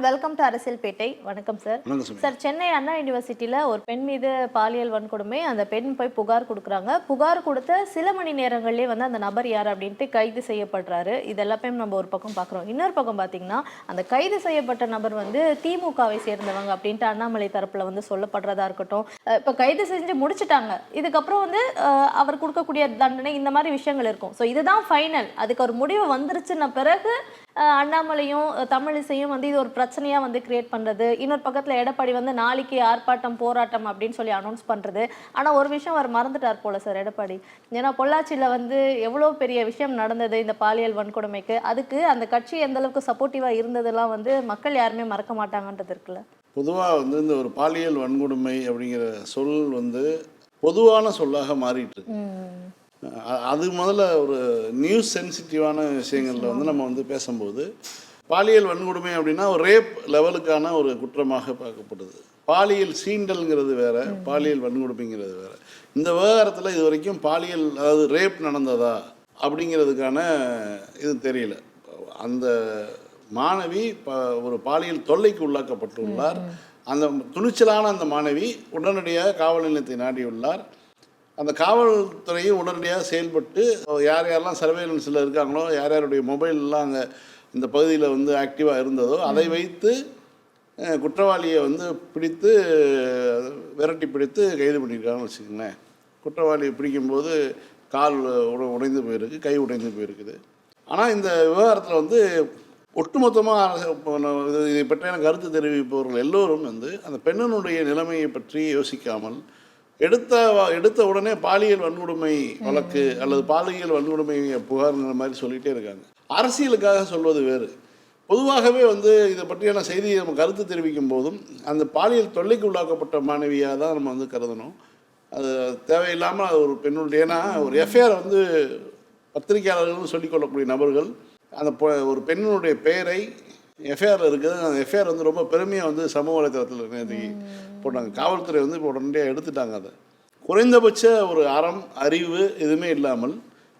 And welcome to அரசியல் பேட்டை வணக்கம் sir sir Chennai அண்ணா யூனிவர்சிட்டியில் ஒரு பெண் மீது பாலியல் வன்கொடுமை அந்த பெண் போய் புகார் கொடுக்குறாங்க. புகார் கொடுத்த சில மணி நேரங்கள்லேயே வந்து அந்த நபர் யார் அப்படின்ட்டு கைது செய்யப்படுறாரு. இது எல்லாத்தையும் நம்ம ஒரு பக்கம் பார்க்குறோம். இன்னொரு பக்கம் பார்த்தீங்கன்னா அந்த கைது செய்யப்பட்ட நபர் வந்து திமுகவை சேர்ந்தவங்க அப்படின்ட்டு அண்ணாமலை தரப்புல வந்து சொல்லப்படுறதா இருக்கட்டும். இப்போ கைது செஞ்சு முடிச்சிட்டாங்க. இதுக்கப்புறம் வந்து அவர் கொடுக்கக்கூடிய தண்டனை இந்த மாதிரி விஷயங்கள் இருக்கும். ஸோ இதுதான் ஃபைனல் அதுக்கு ஒரு முடிவு வந்துருச்சுன்ன பிறகு அண்ணாமலையும் தமிழிசையும் வந்து இது ஒரு பிரச்சனையா வந்து கிரியேட் பண்றது. இன்னொரு பக்கத்துல எடப்பாடி வந்து நாளைக்கு ஆர்ப்பாட்டம் போராட்டம் அப்படின்னு சொல்லி அனௌன்ஸ் பண்றது. ஆனா ஒரு விஷயம் அவர் மறந்துட்டார் போல சார் எடப்பாடி. ஏன்னா பொள்ளாச்சியில வந்து எவ்வளவு பெரிய விஷயம் நடந்தது இந்த பாலியல் வன்கொடுமைக்கு. அதுக்கு அந்த கட்சி எந்த அளவுக்கு சப்போர்ட்டிவா இருந்ததெல்லாம் வந்து மக்கள் யாருமே மறக்க மாட்டாங்கன்றது இருக்குல்ல? பொதுவாக வந்து இந்த ஒரு பாலியல் வன்கொடுமை அப்படிங்கிற சொல் வந்து பொதுவான சொல்லாக மாறிட்டு அது முதல்ல ஒரு நியூஸ் சென்சிட்டிவான விஷயங்களில் வந்து நம்ம வந்து பேசும்போது பாலியல் வன்கொடுமை அப்படின்னா ஒரு ரேப் லெவலுக்கான ஒரு குற்றமாக பார்க்கப்படுது. பாலியல் சீண்டல்ங்கிறது வேற பாலியல் வன்கொடுமைங்கிறது வேற. இந்த விவகாரத்தில் இது வரைக்கும் பாலியல் அதாவது ரேப் நடந்ததா அப்படிங்கிறதுக்கான இது தெரியல. அந்த மாணவி ஒரு பாலியல் தொல்லைக்கு உள்ளாக்கப்பட்டுள்ளார். அந்த துணிச்சலான அந்த மாணவி உடனடியாக காவல் நிலையத்தை நாடியுள்ளார். அந்த காவல்துறையும் உடனடியாக செயல்பட்டு யார் யாரெல்லாம் சர்வேலன்ஸில் இருக்காங்களோ யார் யாருடைய மொபைல்லாம் அங்கே இந்த பகுதியில் வந்து ஆக்டிவாக இருந்ததோ அதை வைத்து குற்றவாளியை வந்து பிடித்து விரட்டி பிடித்து கைது பண்ணியிருக்காங்கன்னு வச்சுக்கோங்களேன். குற்றவாளியை பிடிக்கும்போது கால் உட- உடைந்து போயிருக்கு கை உடைந்து போயிருக்குது. ஆனால் இந்த விவகாரத்தில் வந்து ஒட்டுமொத்தமாக இது- பற்றியான கருத்து தெரிவிப்பவர்கள் எல்லோரும் வந்து அந்த பெண்ணினுடைய நிலைமையை பற்றி யோசிக்காமல் எடுத்த எடுத்த உடனே பாலியல் வன்கொடுமை வழக்கு அல்லது பாலியல் வன்கொடுமை புகார்ங்கிற மாதிரி சொல்லிகிட்டே இருக்காங்க. அரசியலுக்காக சொல்வது வேறு. பொதுவாகவே வந்து இதை பற்றியான செய்தியை நம்ம கருத்து தெரிவிக்கும் போதும் அந்த பாலியல் தொல்லைக்கு உள்ளாக்கப்பட்ட மாணவியாக தான் நம்ம வந்து கருதணும். அது தேவையில்லாமல் அது ஒரு பெண்ணுடைய ஏன்னா ஒரு எஃப்ஐஆர் வந்து பத்திரிகையாளர்கள்னு சொல்லிக்கொள்ளக்கூடிய நபர்கள் அந்த ஒரு பெண்ணினுடைய பெயரை எஃப்ஐஆரில் இருக்குது. அந்த எஃப்ஐஆர் வந்து ரொம்ப பெருமையாக வந்து சமூக வலைத்தளத்தில் நேற்றுக்கு போட்டாங்க. காவல்துறை வந்து இப்போ உடனடியாக எடுத்துட்டாங்க அதை. குறைந்தபட்ச ஒரு அறம் அறிவு எதுவுமே இல்லாமல்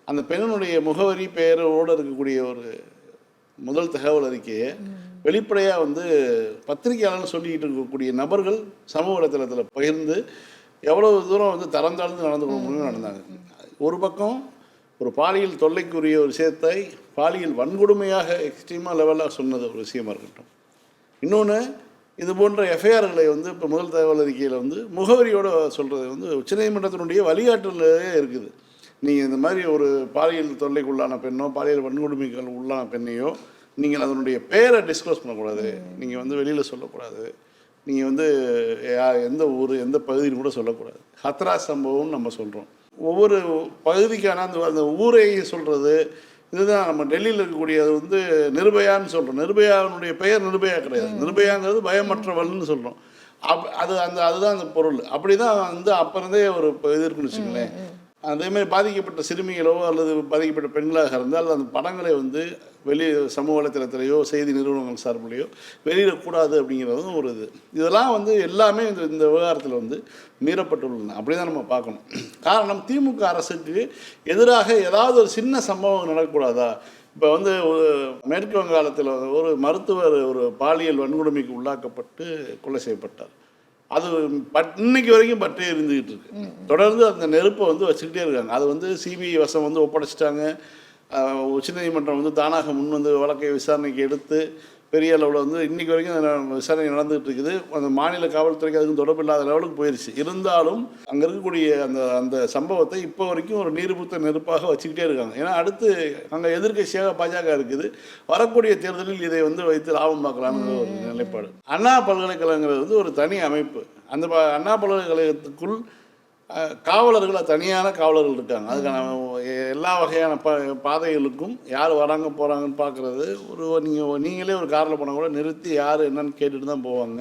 அந்த பெண்ணினுடைய முகவரி பெயரோடு இருக்கக்கூடிய ஒரு முதல் தகவல் அறிக்கையை வெளிப்படையாக வந்து பத்திரிகையாளர் சொல்லிக்கிட்டு இருக்கக்கூடிய நபர்கள் சமூக வலைத்தளத்தில் பகிர்ந்து எவ்வளவு தூரம் வந்து தரம் தாழ்ந்து நடந்து கொள்ள முடியும் நடந்தாங்க. ஒரு பக்கம் ஒரு பாலியல் தொல்லைக்குரிய ஒரு விஷயத்தை பாலியல் வன்கொடுமையாக எக்ஸ்ட்ரீமாக லெவலாக சொன்னது ஒரு விஷயமா இருக்கட்டும். இன்னொன்று இது போன்ற எஃப்ஐஆர்களை வந்து இப்போ முதல் தகவல் அறிக்கையில் வந்து முகவரியோடு சொல்கிறது வந்து உச்சநீதிமன்றத்தினுடைய வழிகாட்டுதலே இருக்குது. நீங்கள் இந்த மாதிரி ஒரு பாலியல் தொல்லைக்கு உள்ளான பெண்ணோ பாலியல் வன்கொடுமைகள் உள்ளான பெண்ணையோ நீங்கள் அதனுடைய பேரை டிஸ்க்ளோஸ் பண்ணக்கூடாது. நீங்கள் வந்து வெளியில் சொல்லக்கூடாது. நீங்கள் வந்து எந்த ஊர் எந்த பகுதின்னு கூட சொல்லக்கூடாது. ஹத்ரா சம்பவம்னு நம்ம சொல்கிறோம் ஒவ்வொரு பகுதிக்கான அந்த அந்த ஊரை சொல்கிறது இதுதான் நம்ம டெல்லியில் இருக்கக்கூடியது வந்து நிர்பயான்னு சொல்கிறோம் நிர்பயானுடைய பெயர் நிர்பயா கிடையாது. நிர்பயாங்கிறது பயமற்றவள்னு சொல்கிறோம் அப் அது அந்த அதுதான் அந்த பொருள். அப்படி தான் வந்து அப்போ இருந்தே ஒரு இது இருக்குன்னு வச்சுங்களேன் அதேமாதிரி பாதிக்கப்பட்ட சிறுமிகளோ அல்லது பாதிக்கப்பட்ட பெண்களாக இருந்தால் அந்த படங்களை வந்து வெளி சமூக வலைத்தளத்திலேயோ செய்தி நிறுவனங்கள் சார்பிலேயோ வெளியிடக்கூடாது அப்படிங்கிறதும் ஒரு இது. இதெல்லாம் வந்து எல்லாமே இந்த இந்த விவகாரத்தில் வந்து மீறப்பட்டுள்ளன. அப்படி தான் நம்ம பார்க்கணும். காரணம் திமுக அரசுக்கு எதிராக ஏதாவது ஒரு சின்ன சம்பவம் நடக்கக்கூடாதா? இப்போ வந்து ஒரு மேற்கு வங்காளத்தில் ஒரு மருத்துவர் ஒரு பாலியல் வன்கொடுமைக்கு உள்ளாக்கப்பட்டு கொலை செய்யப்பட்டார். அது பட் இன்னைக்கு வரைக்கும் பட்டே இருந்துகிட்டு இருக்கு. தொடர்ந்து அந்த நெருப்பை வந்து வச்சுக்கிட்டே இருக்காங்க. அது வந்து சிபிஐ வசம் வந்து ஒப்படைச்சிட்டாங்க. உச்சநீதிமன்றம் வந்து தானாக முன் வந்து வழக்கை விசாரணைக்கு எடுத்து பெரிய அளவில் வந்து இன்னைக்கு வரைக்கும் அந்த விசாரணை நடந்துகிட்டு இருக்குது அந்த மாநில காவல்துறைக்கு அதுக்கும் தொடர்பு இல்லாத லெவலுக்கு போயிருச்சு. இருந்தாலும் அங்கே இருக்கக்கூடிய அந்த அந்த சம்பவத்தை இப்போ வரைக்கும் ஒரு நீர்பூத்த நெருப்பாக வச்சுக்கிட்டே இருக்காங்க. ஏன்னா அடுத்து அங்கே எதிர்க்கட்சியாக பாஜக இருக்குது. வரக்கூடிய தேர்தலில் இதை வந்து வைத்து லாபம் பார்க்கலாம்னு ஒரு நிலைப்பாடு. அண்ணா பல்கலைக்கழகங்கிறது வந்து ஒரு தனி அமைப்பு. அந்த அண்ணா பல்கலைக்கழகத்துக்குள் காவலர்கள் தனியான காவலர்கள் இருக்காங்க. அதுக்கான எல்லா வகையான ப பாதைகளுக்கும் யார் வராங்க போகிறாங்கன்னு பார்க்குறது ஒரு நீங்கள் நீங்களே ஒரு காரில் போனால் கூட நிறுத்தி யார் என்னன்னு கேட்டுட்டு தான் போவாங்க.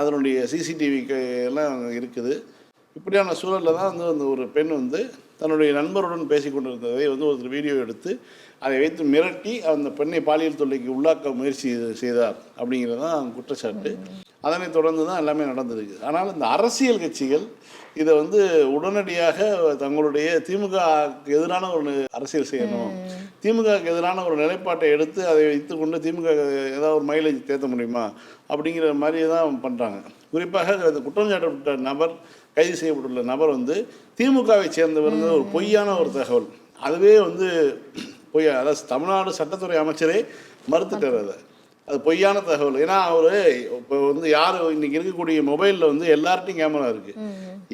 அதனுடைய சிசிடிவி எல்லாம் இருக்குது. இப்படியான சூழலில் தான் வந்து அந்த ஒரு பெண் வந்து தன்னுடைய நண்பருடன் பேசி கொண்டிருந்ததை வந்து ஒருத்தர் வீடியோ எடுத்து அதை வைத்து மிரட்டி அந்த பெண்ணை பாலியல் தொல்லைக்கு உள்ளாக்க முயற்சி செய்தார் அப்படிங்கிறது தான் குற்றச்சாட்டு. அதனைத் தொடர்ந்து தான் எல்லாமே நடந்திருக்கு ஆனால் இந்த அரசியல் கட்சிகள் இதை வந்து உடனடியாக தங்களுடைய திமுக எதிரான ஒரு அரசியல் செய்யணும். திமுகவுக்கு எதிரான ஒரு நிலைப்பாட்டை எடுத்து அதை வைத்துக்கொண்டு திமுக ஏதாவது ஒரு மைலேஜ் தேத்த முடியுமா? அப்படிங்கிற மாதிரி தான் பண்ணுறாங்க குறிப்பாக அந்த குற்றம் சாட்டப்பட்ட நபர் கைது செய்யப்பட்டுள்ள நபர் வந்து திமுகவை சேர்ந்தவருங்கிற ஒரு பொய்யான ஒரு தகவல். அதுவே வந்து பொய் அதாவது தமிழ்நாடு சட்டத்துறை அமைச்சரே மறுத்துட்டார் அதை. அது பொய்யான தகவல். ஏன்னா அவர் இப்போ வந்து யார் இன்னைக்கு இருக்கக்கூடிய மொபைலில் வந்து எல்லார்ட்டையும் கேமரா இருக்கு.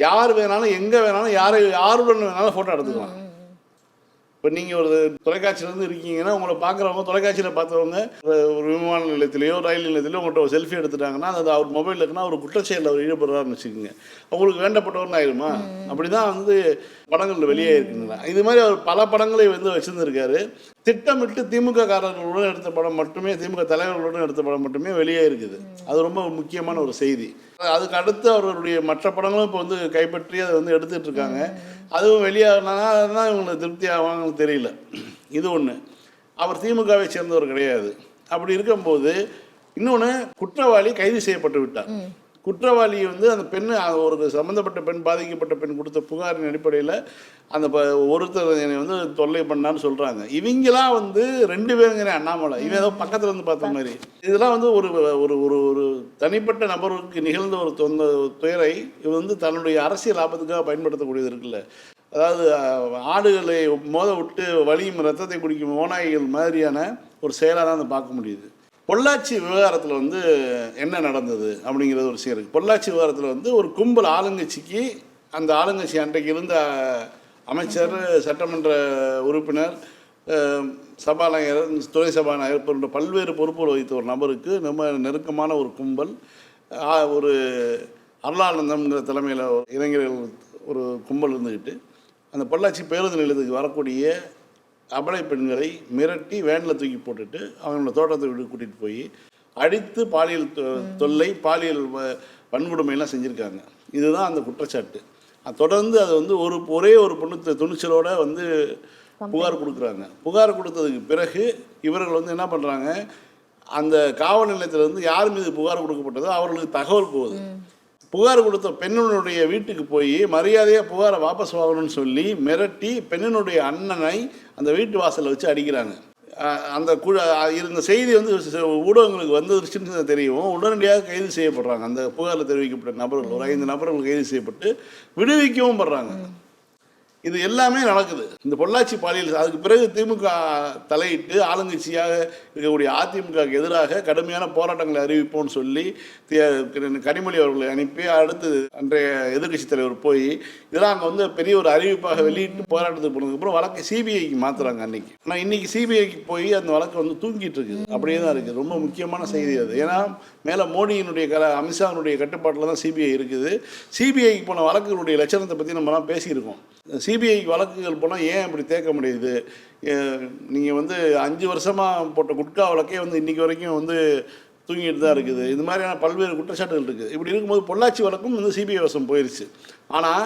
யார் வேணாலும் எங்கே வேணாலும் யாரை யாருடன் வேணாலும் ஃபோட்டோ எடுத்துக்கலாம். இப்போ நீங்கள் ஒரு தொலைக்காட்சியிலேருந்து இருக்கீங்கன்னா உங்களை பார்க்குறவங்க தொலைக்காட்சியில் பார்த்தவங்க ஒரு- விமான நிலையத்திலேயோ ரயில் நிலையத்திலேயோ உங்கள்கிட்ட ஒரு செல்ஃபி எடுத்துட்டாங்கன்னா அது அவர் மொபைல் இருக்குன்னா ஒரு குற்றச்செயலில் அவர் ஈடுபடுறாருன்னு வச்சுக்கோங்க. அவங்களுக்கு வேண்டப்பட்டவர்னு ஆயிருமா? அப்படி தான் வந்து படங்கள் வெளியே இருக்குங்களா? இது மாதிரி அவர் பல படங்களை வந்து வச்சுருந்துருக்காரு. திட்டமிட்டு திமுக காரர்களுடன் எடுத்த படம் மட்டுமே திமுக தலைவர்களுடன் எடுத்த படம் மட்டுமே வெளியே இருக்குது. அது ரொம்ப முக்கியமான ஒரு செய்தி. அதுக்கு அடுத்து அவர்களுடைய மற்ற படங்களும் இப்போ வந்து கைப்பற்றி அதை வந்து எடுத்துட்டு இருக்காங்க. அதுவும் வெளியாகனா இவங்களுக்கு திருப்தி ஆவாங்கன்னு தெரியல. இது ஒன்று அவர் திமுகவை சேர்ந்தவர் கிடையாது. அப்படி இருக்கும்போது இன்னொன்று குற்றவாளி கைது செய்யப்பட்டு விட்டார். குற்றவாளி வந்து அந்த பெண் ஒரு சம்மந்தப்பட்ட பெண் பாதிக்கப்பட்ட பெண் கொடுத்த புகாரின் அடிப்படையில் அந்த ப ஒருத்தர் என்னை வந்து தொல்லை பண்ணான்னு சொல்கிறாங்க இவங்களாம் வந்து ரெண்டு பேருங்கிற அண்ணாமலை. இவன் ஏதோ பக்கத்தில் இருந்து பார்த்த மாதிரி. இதெல்லாம் வந்து ஒரு ஒரு ஒரு ஒரு தனிப்பட்ட நபருக்கு நிகழ்ந்த ஒரு தொந்த துயரை இவன் வந்து தன்னுடைய அரசியல் லாபத்துக்காக பயன்படுத்தக்கூடியது இருக்குல்ல. அதாவது ஆடுகளை மோத விட்டு வலியும் ரத்தத்தை குடிக்கும் ஓநாய்கள் மாதிரியான ஒரு செயலாக தான் அதை பார்க்க முடியுது. பொள்ளாச்சி விவகாரத்தில் வந்து என்ன நடந்தது அப்படிங்கிறது ஒரு விஷயம் இருக்குது பொள்ளாச்சி விவகாரத்தில் வந்து ஒரு கும்பல் ஆளுங்கட்சிக்கு அந்த ஆளுங்கட்சி அன்றைக்கு இருந்த அமைச்சர் சட்டமன்ற உறுப்பினர் சபாநாயகர் துணை சபாநாயகர் போன்ற பல்வேறு பொறுப்புகள் வகித்த ஒரு நபருக்கு ரொம்ப நெருக்கமான ஒரு கும்பல் ஒரு அருளானந்தம்ங்கிற தலைமையில் இளைஞர்கள் ஒரு கும்பல் இருந்துக்கிட்டு அந்த பொள்ளாச்சி பேருந்து நிலையத்துக்கு வரக்கூடிய அபலை பெண்களை மிரட்டி வேனில் தூக்கி போட்டுட்டு அவங்களோட தோட்டத்தை விட்டு கூட்டிகிட்டு போய் அடித்து பாலியல் தொ- தொல்லை பாலியல் வ- வன்கொடுமையெல்லாம் செஞ்சுருக்காங்க. இதுதான் அந்த குற்றச்சாட்டு. அது தொடர்ந்து அது வந்து ஒரு ஒரே ஒரு பொண்ணு துணிச்சலோடு துணிச்சலோட வந்து புகார் கொடுக்குறாங்க. புகார் கொடுத்ததுக்கு பிறகு இவர்கள் வந்து என்ன பண்ணுறாங்க அந்த காவல் நிலையத்திலேருந்து யார் மீது புகார் கொடுக்கப்பட்டதோ அவர்களுக்கு தகவல் போகுது. புகார் கொடுத்த பெண்ணினுடைய வீட்டுக்கு போய் மரியாதையாக புகாரை வாபஸ் வாங்கணும்னு சொல்லி மிரட்டி பெண்ணினுடைய அண்ணனை அந்த வீட்டு வாசலில் வச்சு அடிக்கிறாங்க. அந்த குழு இருந்த செய்தி வந்து ஊடகங்களுக்கு வந்துருச்சுன்னு தெரியும். உடனடியாக கைது செய்யப்படுறாங்க. அந்த புகாரில் தெரிவிக்கப்பட்ட நபர்கள் ஒரு ஐந்து நபர்கள் கைது செய்யப்பட்டு விடுவிக்கவும் படுறாங்க. இது எல்லாமே நடக்குது. இந்த பொள்ளாச்சி பாலியல் அதுக்கு பிறகு திமுக தலையிட்டு ஆளுங்கட்சியாக இருக்கக்கூடிய அதிமுகவுக்கு எதிராக கடுமையான போராட்டங்களை அறிவிப்போம்னு சொல்லி கனிமொழி அவர்களை அனுப்பி அடுத்து அன்றைய எதிர்க்கட்சி தலைவர் போய் இதெல்லாம் அங்கே வந்து பெரிய ஒரு அறிவிப்பாக வெளியிட்டு போராட்டத்துக்கு போனதுக்கப்புறம் வழக்கை சிபிஐக்கு மாற்றுறாங்க அன்னைக்கு. ஆனால் இன்னைக்கு சிபிஐக்கு போய் அந்த வழக்கு வந்து தூங்கிட்டு இருக்குது. அப்படியே தான் இருக்குது. ரொம்ப முக்கியமான செய்தி அது. ஏன்னா மேலே மோடியினுடைய க அமித்ஷாவினுடைய கட்டுப்பாட்டில் தான் சிபிஐ இருக்குது. சிபிஐக்கு போன வழக்குகளுடைய லட்சணத்தை பற்றி நம்மலாம் பேசியிருக்கோம். சிபிஐக்கு வழக்குகள் போனால் ஏன் இப்படி தேக்க முடியுது? நீங்கள் வந்து அஞ்சு வருஷமாக போட்ட குட்கா வழக்கே வந்து இன்றைக்கி வரைக்கும் வந்து தூங்கிட்டு தான் இருக்குது. இது மாதிரியான பல்வேறு குற்றச்சாட்டுகள் இருக்குது இப்படி இருக்கும்போது பொள்ளாச்சி வழக்கும் வந்து சிபிஐ வசம் போயிடுச்சு ஆனால்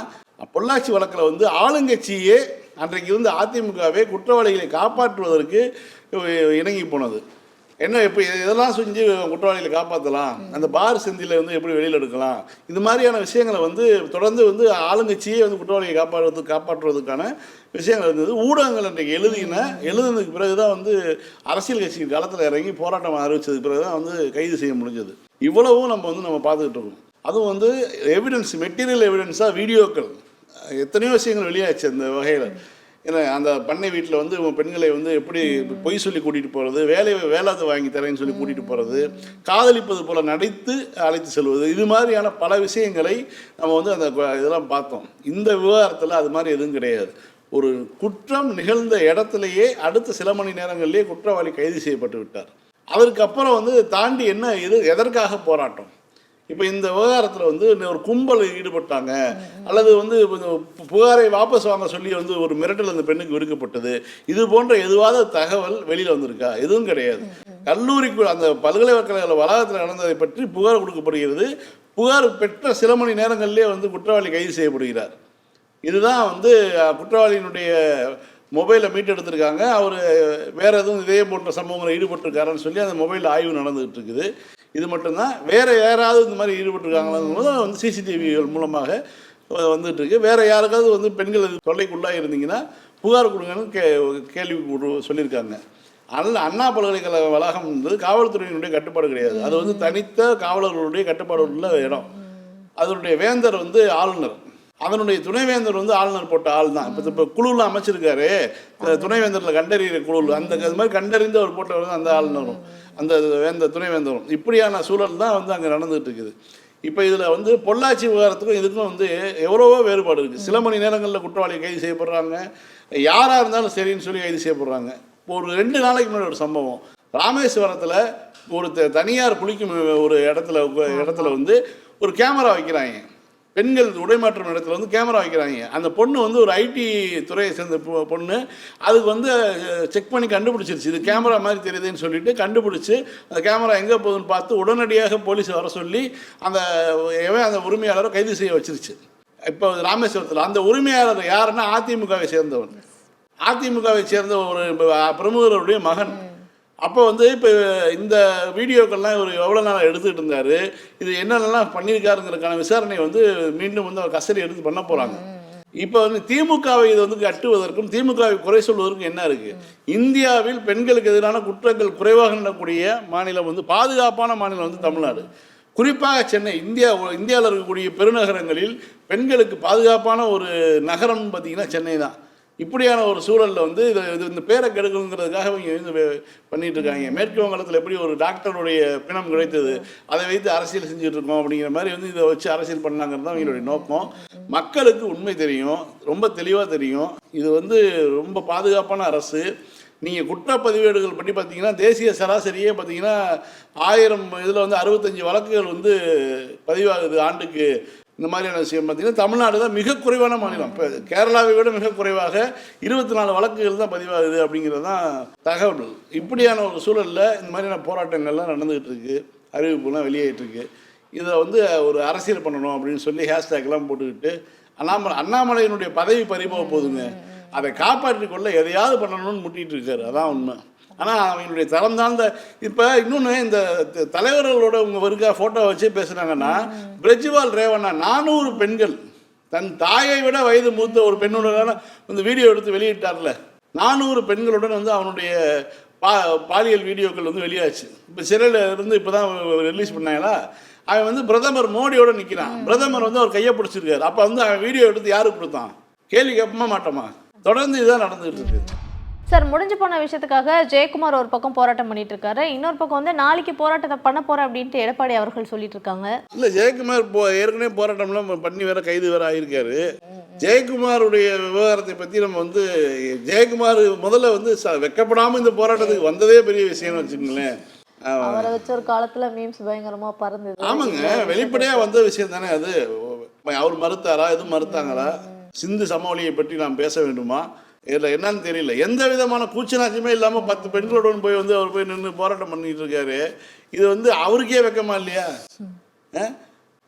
பொள்ளாச்சி வழக்கில் வந்து ஆளுங்கட்சியே அன்றைக்கு இருந்து அதிமுகவே குற்றவாளிகளை காப்பாற்றுவதற்கு இணங்கி போனது. என்ன இப்போ இதெல்லாம் செஞ்சு குற்றவாளிகளை காப்பாற்றலாம் அந்த பார் செந்தில வந்து எப்படி வெளியில் எடுக்கலாம்? இது மாதிரியான விஷயங்களை வந்து தொடர்ந்து வந்து ஆளுங்கட்சியே வந்து குற்றவாளியை காப்பாற்றுறதுக்கு காப்பாற்றுவதற்கான விஷயங்கள் இருந்தது. ஊடகங்கள் அன்றைக்கு எழுதின எழுதுனதுக்கு பிறகு தான் வந்து அரசியல் கட்சி களத்தில் இறங்கி போராட்டம் அறிவிச்சதுக்கு பிறகு தான் வந்து கைது செய்ய முடிஞ்சது. இவ்வளவும் நம்ம வந்து நம்ம பார்த்துக்கிட்டு இருக்கோம். அதுவும் வந்து எவிடன்ஸ் மெட்டீரியல் எவிடன்ஸாக வீடியோக்கள். எத்தனையோ விஷயங்கள் வெளியாச்சு அந்த வகையில். ஏன்னா அந்த பண்ணை வீட்டில் வந்து பெண்களை வந்து எப்படி பொய் சொல்லி கூட்டிகிட்டு போகிறது வேலை வேலாத்தை வாங்கி தரேன்னு சொல்லி கூட்டிகிட்டு போகிறது காதலிப்பது போல் நடித்து அழைத்து செல்வது இது மாதிரியான பல விஷயங்களை நம்ம வந்து அந்த இதெல்லாம் பார்த்தோம். இந்த விவகாரத்தில் அது மாதிரி எதுவும் கிடையாது. ஒரு குற்றம் நிகழ்ந்த இடத்துலையே அடுத்த சில மணி நேரங்களிலேயே குற்றவாளி கைது செய்யப்பட்டு விட்டார். அதற்கப்புறம் வந்து தாண்டி என்ன இது எதற்காக போராட்டம்? இப்போ இந்த விவகாரத்தில் வந்து இன்னும் ஒரு கும்பல் ஈடுபட்டாங்க. அல்லது வந்து பு- புகாரை வாபஸ் வாங்க சொல்லி வந்து ஒரு மிரட்டல் அந்த பெண்ணுக்கு விடுக்கப்பட்டது. இது போன்ற எதுவாத தகவல் வெளியில் வந்திருக்கா? எதுவும் கிடையாது. கல்லூரிக்கு அந்த பல்கலைக்கழக வளாகத்தில் நடந்ததை பற்றி புகார் கொடுக்கப்படுகிறது. புகார் பெற்ற சில மணி நேரங்களிலே வந்து குற்றவாளி கைது செய்யப்படுகிறார். இதுதான் வந்து குற்றவாளியினுடைய மொபைலை மீட்டெடுத்திருக்காங்க அவர் வேற எதுவும் இதே போன்ற சம்பவங்களில் ஈடுபட்டிருக்காருன்னு சொல்லி அந்த மொபைலில் ஆய்வு நடந்துகிட்டு இருக்குது. இது மட்டும்தான். வேறு யாராவது இந்த மாதிரி ஈடுபட்டிருக்காங்களா வந்து சிசிடிவிகள் மூலமாக வந்துட்டு இருக்கு வேற யாருக்காவது வந்து பெண்கள் தொல்லைக்குள்ளாக இருந்தீங்கன்னா புகார் கொடுங்கன்னு கே கேள்வி சொல்லியிருக்காங்க. அதனால் அண்ணா பல்கலைக்கழக வளாகம் வந்து காவல்துறையினுடைய கட்டுப்பாடு கிடையாது. அது வந்து தனித்த காவலர்களுடைய கட்டுப்பாடு உள்ள இடம். அதனுடைய வேந்தர் வந்து ஆளுநர். அதனுடைய துணைவேந்தர் வந்து ஆளுநர் போட்ட ஆள் தான் இப்போ இப்போ குழுலாம் அமைச்சிருக்காரு. இந்த துணைவேந்தரில் கண்டறிகிற குழு அந்த அது மாதிரி கண்டறிந்து அவர் போட்டவர் தான் அந்த ஆளுநரும் அந்த வேந்த துணைவேந்தரும். இப்படியான சூழல் தான் வந்து அங்கே நடந்துகிட்டு இருக்குது இப்போ இதில் வந்து பொள்ளாச்சி விவகாரத்துக்கும் இதுக்கும் வந்து எவ்வளவோ வேறுபாடு இருக்குது சில மணி நேரங்களில் குற்றவாளி கைது செய்யப்படுறாங்க. யாராக இருந்தாலும் சரின்னு சொல்லி கைது செய்யப்படுறாங்க. ஒரு ரெண்டு நாளைக்கு முன்னாடி ஒரு சம்பவம். ராமேஸ்வரத்தில் ஒரு த- தனியார் குளிக்கும் ஒரு இடத்துல இடத்துல வந்து ஒரு கேமரா வைக்கிறாங்க. பெண்கள் உடைமாற்றம் இடத்துல வந்து கேமரா வைக்கிறாங்க. அந்த பொண்ணு வந்து ஒரு ஐடி துறையை சேர்ந்த பொ- பொண்ணு. அதுக்கு வந்து செக் பண்ணி கண்டுபிடிச்சிருச்சு. இது கேமரா மாதிரி தெரியுதுன்னு சொல்லிட்டு கண்டுபிடிச்சி அந்த கேமரா எங்கே போகுதுன்னு பார்த்து உடனடியாக போலீஸ் வர சொல்லி அந்த எவன் அந்த உரிமையாளரை கைது செய்ய வச்சிருச்சு. இப்போ ராமேஸ்வரத்தில் அந்த உரிமையாளர் யாருன்னா அதிமுகவை சேர்ந்தவன். அதிமுகவை சேர்ந்த ஒரு பிரமுகருடைய மகன். அப்போ வந்து இப்போ இந்த வீடியோக்கள்லாம் இவர் எவ்வளோ நாள் எடுத்துகிட்டு இருந்தார் இது என்னென்னலாம் பண்ணியிருக்காருங்கிறதுக்கான விசாரணை வந்து மீண்டும் வந்து அவர் கஸ்டடி எடுத்து பண்ண போகிறாங்க இப்போ வந்து திமுகவை இது வந்து கட்டுவதற்கும் திமுகவை குறை சொல்வதற்கும் என்ன இருக்கு? இந்தியாவில் பெண்களுக்கு எதிரான குற்றங்கள் குறைவாக நடக்கூடிய மாநிலம் வந்து பாதுகாப்பான மாநிலம் வந்து தமிழ்நாடு. குறிப்பாக சென்னை இந்தியா இந்தியாவில் இருக்கக்கூடிய பெருநகரங்களில் பெண்களுக்கு பாதுகாப்பான ஒரு நகரம்னு பார்த்தீங்கன்னா சென்னை தான். இப்படியான ஒரு சூழலில் வந்து இது இது இந்த பேரை கெடுக்கணுங்கிறதுக்காக இவங்க வந்து பண்ணிட்டு இருக்காங்க. மேற்கு வங்காளத்தில் எப்படி ஒரு டாக்டருடைய பிணம் கிடைத்தது அதை வைத்து அரசியல் செஞ்சுட்டு இருக்கோம் அப்படிங்கிற மாதிரி வந்து இதை வச்சு அரசியல் பண்ணாங்கிறது தான் அவங்களுடைய நோக்கம். மக்களுக்கு உண்மை தெரியும் ரொம்ப தெளிவாக தெரியும். இது வந்து ரொம்ப பாதுகாப்பான அரசு. நீங்கள் குற்றப்பதிவேடுகள் பற்றி பார்த்தீங்கன்னா தேசிய சராசரியே பார்த்தீங்கன்னா ஆயிரம் இதில் வந்து அறுபத்தஞ்சு வழக்குகள் வந்து பதிவாகுது ஆண்டுக்கு. இந்த மாதிரியான விஷயம் பார்த்தீங்கன்னா தமிழ்நாடு தான் மிக குறைவான மாநிலம். இப்போ கேரளாவை விட மிக குறைவாக இருபத்தி நாலு வழக்குகள் தான் பதிவாகுது அப்படிங்கிறது தான் தகவல். இப்படியான ஒரு சூழலில் இந்த மாதிரியான போராட்டங்கள்லாம் நடந்துகிட்டு இருக்கு. அறிவிப்புலாம் வெளியாகிட்டு இருக்கு. இதை வந்து ஒரு அரசியல் பண்ணணும் அப்படின்னு சொல்லி ஹேஷ்டேக்லாம் போட்டுக்கிட்டு அண்ணாமலை அண்ணாமலையினுடைய பதவி பறிபோக போகுதுங்க. அதை காப்பாற்றிக் கொள்ள எதையாவது பண்ணணும்னு முட்டிட்டு இருக்காரு. அதான் உண்மை. ஆனால் அவங்களுடைய தரம் தாழ்ந்த இப்போ இன்னொன்று இந்த தலைவர்களோட உங்க வருகா ஃபோட்டோ வச்சு பேசுனாங்கன்னா பிரஜ்வால் ரேவண்ணா நானூறு பெண்கள் தன் தாயை விட வயது மூத்த ஒரு பெண்ணுடன் இந்த வீடியோ எடுத்து வெளியிட்டார்ல. நானூறு பெண்களுடன் வந்து அவனுடைய பா பாலியல் வீடியோக்கள் வந்து வெளியாச்சு. இப்போ சிறையில் இருந்து இப்போ தான் ரிலீஸ் பண்ணாங்களா? அவன் வந்து பிரதமர் மோடியோட நிற்கிறான் பிரதமர் வந்து அவர் கையை பிடிச்சிருக்காரு. அப்போ வந்து அவன் வீடியோ எடுத்து யாருக்கு கொடுத்தான்? கேள்வி கேட்போமா மாட்டோமா? தொடர்ந்து இதுதான் நடந்துகிட்டு இருக்கு. சார் முடிஞ்சு போன விஷயத்துக்காக ஜெயக்குமார் ஒரு பக்கம் போராட்டம் பண்ணிட்டு இருக்காரு இன்னொரு பக்கம் வந்து நாளைக்கு போராட்டத்தை பண்ண போறேன் அப்படின்ட்டு எடப்பாடி அவர்கள் சொல்லிட்டு இருக்காங்க இல்லை ஜெயக்குமார் ஏற்கனவே போராட்டம்லாம் பண்ணி வேற கைது வேற ஆயிருக்காரு. ஜெயக்குமாருடைய விவகாரத்தை பற்றி நம்ம வந்து ஜெயக்குமார் முதல்ல வந்து வெக்கப்படாம இந்த போராட்டத்துக்கு வந்ததே பெரிய விஷயம்னு வச்சுக்கோங்களேன். அவரை வச்ச ஒரு காலத்துல மீம்ஸ் பயங்கரமா பறந்தது. ஆமாங்க வெளிப்படையா வந்த விஷயம் தானே அது. அவர் மறுத்தாரா எதுவும் மறுத்தாங்களா? சிந்து சமவெளியை பற்றி நாம் பேச வேண்டுமா? இதில் என்னன்னு தெரியல. எந்த விதமான கூச்சநாச்சமே இல்லாமல் பத்து பெண்களுடன் போய் வந்து அவர் போய் நின்று போராட்டம் பண்ணிட்டு இருக்காரு. இது வந்து அவருக்கே வெக்கமா இல்லையா?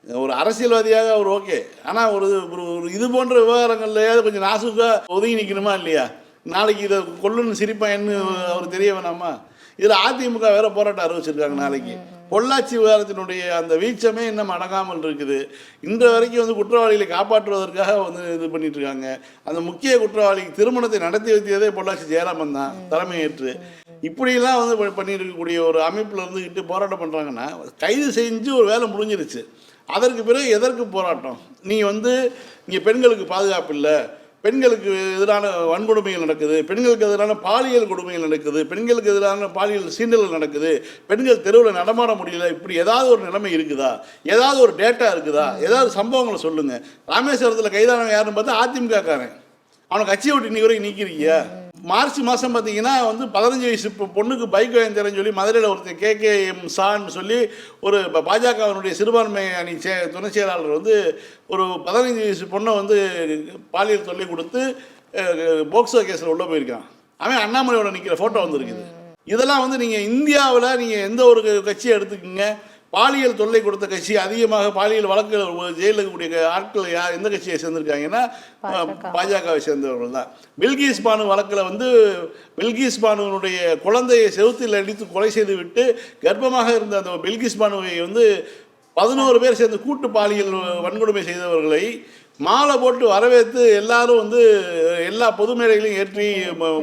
ஒரு அரசியல்வாதியாக அவர் ஓகே. ஆனால் ஒரு ஒரு ஒரு இது போன்ற விவகாரங்கள்லையாவது கொஞ்சம் நாசுக்காக ஒதுங்கி நிற்கணுமா இல்லையா? நாளைக்கு இதை கொள்ளுன்னு சிரிப்பான்னு அவர் தெரிய வேணாமா? இதில் அதிமுக வேற போராட்டம் அறிவிச்சிருக்காங்க நாளைக்கு. பொள்ளாச்சி விவகாரத்தினுடைய அந்த வீச்சமே இன்னும் அடங்காமல் இருக்குது. இன்று வரைக்கும் வந்து குற்றவாளிகளை காப்பாற்றுவதற்காக வந்து இது பண்ணிட்டு இருக்காங்க. அந்த முக்கிய குற்றவாளிக்கு திருமணத்தை நடத்தி வைத்ததே பொள்ளாச்சி ஜெயராமன் தான் தலைமையேற்று. இப்படியெல்லாம் வந்து பண்ணியிருக்கக்கூடிய பண்ணிட்டு இருக்கக்கூடிய ஒரு அமைப்பில் இருந்துக்கிட்டு போராட்டம் பண்ணுறாங்கன்னா கைது செஞ்சு ஒரு வேலை முடிஞ்சிருச்சு. அதற்கு பிறகு எதற்கு போராட்டம்? நீங்கள் வந்து இங்கே பெண்களுக்கு பாதுகாப்பு இல்லை. பெண்களுக்கு எதிரான வன்கொடுமைகள் நடக்குது பெண்களுக்கு எதிரான பாலியல் கொடுமைகள் நடக்குது பெண்களுக்கு எதிரான பாலியல் சீண்டல்கள் நடக்குது பெண்கள் தெருவில் நடமாட முடியல இப்படி ஏதாவது ஒரு நிலைமை இருக்குதா? ஏதாவது ஒரு டேட்டா இருக்குதா? ஏதாவது சம்பவங்களை சொல்லுங்கள் ராமேஸ்வரத்தில் கைதானவன் யாருன்னு பார்த்தா அதிமுக காரன் அவனை கட்சியை விட்டு இன்னைக்கு வரைக்கும் நீக்கிறீங்க மார்ச் மாதம் பார்த்தீங்கன்னா வந்து பதினஞ்சு வயசு பொண்ணுக்கு பைக் வாங்கி தரேன்னு சொல்லி மதுரையில் ஒருத்தர் கே கே எம் சான்னு சொல்லி ஒரு பாஜகவினுடைய சிறுபான்மை அணி சே துணை செயலாளர் வந்து ஒரு பதினஞ்சு வயசு பொண்ணை வந்து பாலியல் தொல்லை கொடுத்து போக்சோ கேஸில் உள்ளே போயிருக்கான். அவன் அண்ணாமலையோட நிற்கிற ஃபோட்டோ வந்திருக்குது. இதெல்லாம் வந்து நீங்கள் இந்தியாவில் நீங்கள் எந்த ஒரு கட்சியை எடுத்துக்கோங்க? பாலியல் தொல்லை கொடுத்த கட்சி அதிகமாக பாலியல் வழக்கு ஜெயிலில் இருக்கக்கூடிய ஆட்கள் யார் எந்த கட்சியை சேர்ந்திருக்காங்கன்னா பாஜகவை. சேர்ந்தவர்கள் தான். பில்கிஸ் பானு வழக்கில் வந்து பில்கிஸ் பானுவினுடைய குழந்தையை செவுத்தில் அடித்து கொலை செய்து விட்டு கர்ப்பமாக இருந்த அந்த பில்கிஸ் பானுவை வந்து பதினோரு பேர் சேர்ந்து கூட்டு பாலியல் வன்கொடுமை செய்தவர்களை மாலை போட்டு வரவேற்று எல்லாரும் வந்து எல்லா பொது மேடைகளையும் ஏற்றி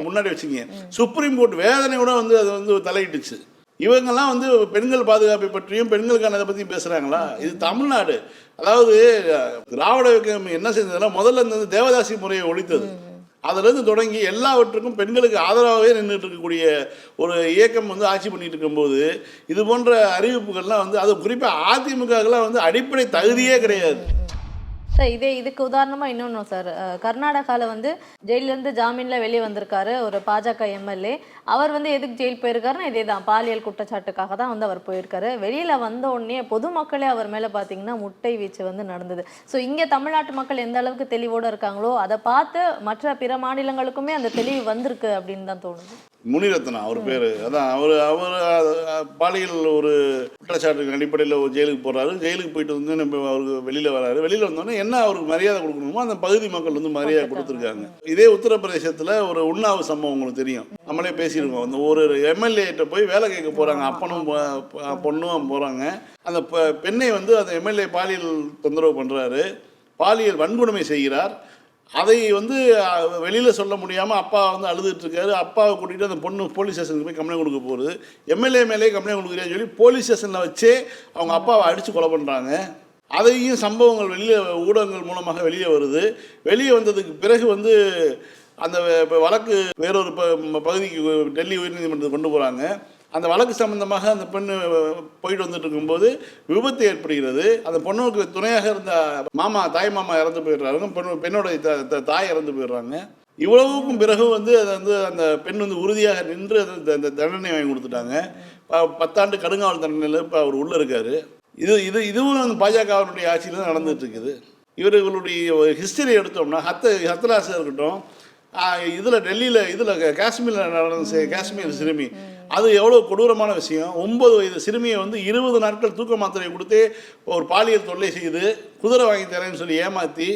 முன்னாடி வச்சுங்க சுப்ரீம் கோர்ட் வேதனை கூட வந்து அது வந்து தலையிட்டுச்சு. இவங்கெல்லாம் வந்து பெண்கள் பாதுகாப்பை பற்றியும் பெண்களுக்கான இதை பற்றியும் பேசுகிறாங்களா இது தமிழ்நாடு. அதாவது திராவிட இயக்கம் என்ன செஞ்சதுன்னா முதல்ல இந்த தேவதாசி முறையை ஒழித்தது. அதுலேருந்து தொடங்கி எல்லாவற்றுக்கும் பெண்களுக்கு ஆதரவாகவே நின்றுட்டு இருக்கக்கூடிய ஒரு இயக்கம் வந்து ஆட்சி பண்ணிட்டு இருக்கும்போது இது போன்ற அறிவிப்புகள்லாம் வந்து அது குறிப்பாக அதிமுகலாம் வந்து அடிப்படை தகுதியே கிடையாது. சார் இதே இதுக்கு உதாரணமா இன்னொன்று சார். கர்நாடகாவில் வந்து ஜெயிலிருந்து இருந்து ஜாமீன்ல வெளியே வந்திருக்காரு ஒரு பாஜக எம்எல்ஏ. அவர் வந்து எதுக்கு ஜெயில் போயிருக்காருன்னா இதே தான் பாலியல் குற்றச்சாட்டுக்காக தான் வந்து அவர் போயிருக்காரு. வெளியில வந்த உடனே பொதுமக்களே அவர் மேல பாத்தீங்கன்னா முட்டை வீச்சு வந்து நடந்தது. ஸோ இங்க தமிழ்நாட்டு மக்கள் எந்த அளவுக்கு தெளிவோட இருக்காங்களோ அதை பார்த்து மற்ற பிற மாநிலங்களுக்குமே அந்த தெளிவு வந்திருக்கு அப்படின்னு தான் தோணுது. முனிரத்னா அவர் பேர். அதான் அவர் அவர் பாலியல் ஒரு குற்றச்சாட்டுக்கு அடிப்படையில் ஒரு ஜெயிலுக்கு போகிறாரு ஜெயிலுக்கு போயிட்டு வந்து நம்ம அவருக்கு வெளியில் வராரு. வெளியில் வந்தோடனே என்ன அவருக்கு மரியாதை கொடுக்கணுமோ அந்த பகுதி மக்கள் வந்து மரியாதை கொடுத்துருக்காங்க. இதே உத்தரப்பிரதேசத்தில் ஒரு உண்ணாவு சம்பவம் உங்களுக்கு தெரியும். நம்மளே பேசியிருக்கோம். அந்த ஒரு எம்எல்ஏட்ட போய் வேலை கேட்க போகிறாங்க அப்பனும் பொண்ணும் போகிறாங்க அந்த பெண்ணை வந்து அந்த எம்எல்ஏ பாலியல் தொந்தரவு பண்ணுறாரு பாலியல் வன்கொடுமை செய்கிறார். அதை வந்து வெளியில் சொல்ல முடியாமல் அப்பா வந்து அழுதுட்டுருக்காரு அப்பாவை கூட்டிகிட்டு அந்த பொண்ணு போலீஸ் ஸ்டேஷனுக்கு போய் கம்ப்ளைண்ட் கொடுக்க போகுது. எம்எல்ஏ மேலே கம்ப்ளைண்ட் கொடுக்குறேன்னு சொல்லி போலீஸ் ஸ்டேஷனில் வச்சே அவங்க அப்பாவை அடித்து கொலை பண்ணுறாங்க அதையும் சம்பவங்கள் வெளியே ஊடகங்கள் மூலமாக வெளியே வருது. வெளியே வந்ததுக்கு பிறகு வந்து அந்த வழக்கு வேறொரு ப- பகுதிக்கு டெல்லி உயர்நீதிமன்றத்துக்கு கொண்டு போகிறாங்க அந்த வழக்கு சம்பந்தமாக அந்த பெண் போயிட்டு வந்துட்டு இருக்கும்போது விபத்து ஏற்படுகிறது. அந்த பொண்ணுக்கு துணையாக இருந்த மாமா தாய் மாமா இறந்து போயிடுறாங்க. பெண் பெண்ணோட த- த- தாய் இறந்து போயிடுறாங்க. இவ்வளவுக்கும் பிறகு வந்து அது வந்து அந்த பெண் வந்து உறுதியாக நின்று அந்த- அந்த தண்டனை வாங்கி கொடுத்துட்டாங்க. ப- பத்தாண்டு கடுங்காவல் தண்டனையில் இப்போ அவர் உள்ளே இருக்காரு. இது இது இதுவும் அந்த பாஜகவினுடைய ஆட்சியில் தான் நடந்துட்டு இருக்குது இவர்களுடைய ஹிஸ்டரி எடுத்தோம்னா ஹத்த ஹத்ராசாக இருக்கட்டும் இதில் டெல்லியில் இதில் காஷ்மீரில் நடந்த காஷ்மீர் சிறுமி. அது எவ்வளோ கொடூரமான விஷயம்? ஒன்பது வயது சிறுமியை வந்து இருபது நாட்கள் தூக்க மாத்திரையை கொடுத்து ஒரு பாலியல் தொல்லை செய்து குதிரை வாங்கி தரேன்னு சொல்லி ஏமாற்றி